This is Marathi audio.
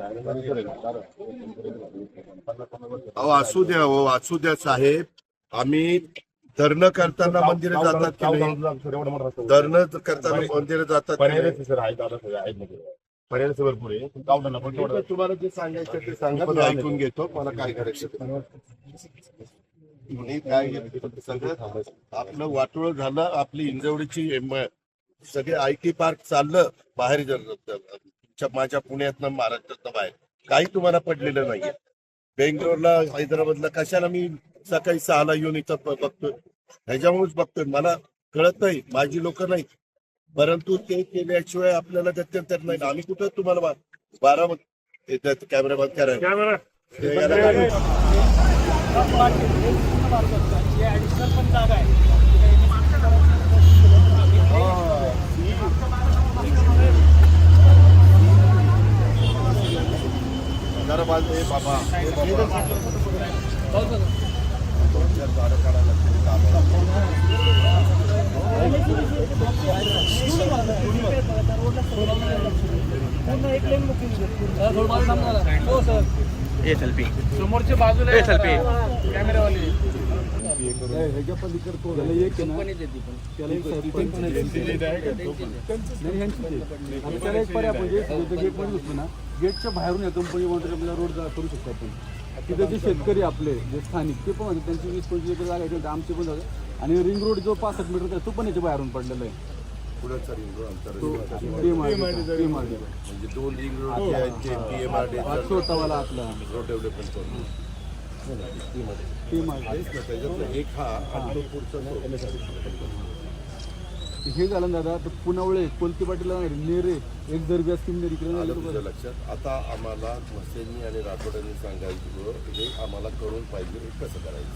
नमस्कार अहो असू द्या हो असू द्या साहेब. आम्ही धरणं करताना मंदिरं जातात की नाही? धरणं करताना मंदिरं जातात की भरपूर आहे तुम्हाला जे सांगायचं ते सांगा मी ऐकून घेतो मला काय करायचं ते. काय सगळं आपलं वाटोळ झालं आपली इंजवडीची सगळे आय टी पार्क चाललं बाहेर जर माझ्या पुण्यातनं महाराष्ट्रातनं बाहेर काही तुम्हाला पडलेलं नाहीये बेंगलोरला हैदराबादला कशाला मी सकाळी सहाला येऊन इथं बघतोय ह्याच्यामुळेच बघतोय मला कळत नाही माझी लोक नाही परंतु ते केल्याशिवाय आपल्याला गत्यंतर नाही आम्ही कुठं तुम्हाला बारा कॅमेरा बंद करायला हे याला काय- बाजू ए बाबा ए बाबा. दोन चार झाडं काढायला लागतील कामाला. ए सेल्फी समोरच्या बाजूला ए सेल्फी कॅमेरावाले. ह्याच्या पलीकडे तो त्याला एक आहे ना त्याला एक साहेब पण नाही ह्यांचीच आहे. आता त्याला एक पर्याय म्हणजे गेटमध्ये घुसलो ना गेटच्या बाहेरून या कंपनी आपल्याला रोड जा- करू शकतो आपण. तिथे जे शेतकरी आपले जे स्थानिक ते पण म्हणतात त्यांची वीस पंचवीस एकर जागा आहे आमचे पण जागा आणि रिंग रोड जो पासष्ट मीटर आहे तो पण याच्या बाहेरून पडलेला आहे. पुढंचा रिंग रोड आमचा तो रिंग रोड. म्हणजे दोन रिंग रोड जे आहेत ते आतला रोड डेव्हलपमेंट करून. एक हा आणि. हे झालं दादा तर पुन्हा कोलती पाटील नेरे एक आलं नाही तुझ्या लक्षात? आता आम्हाला म्हसेंनी आणि राठोडांनी सांगायचं हे आम्हाला कळून पाहिजे हे कसं करायचं?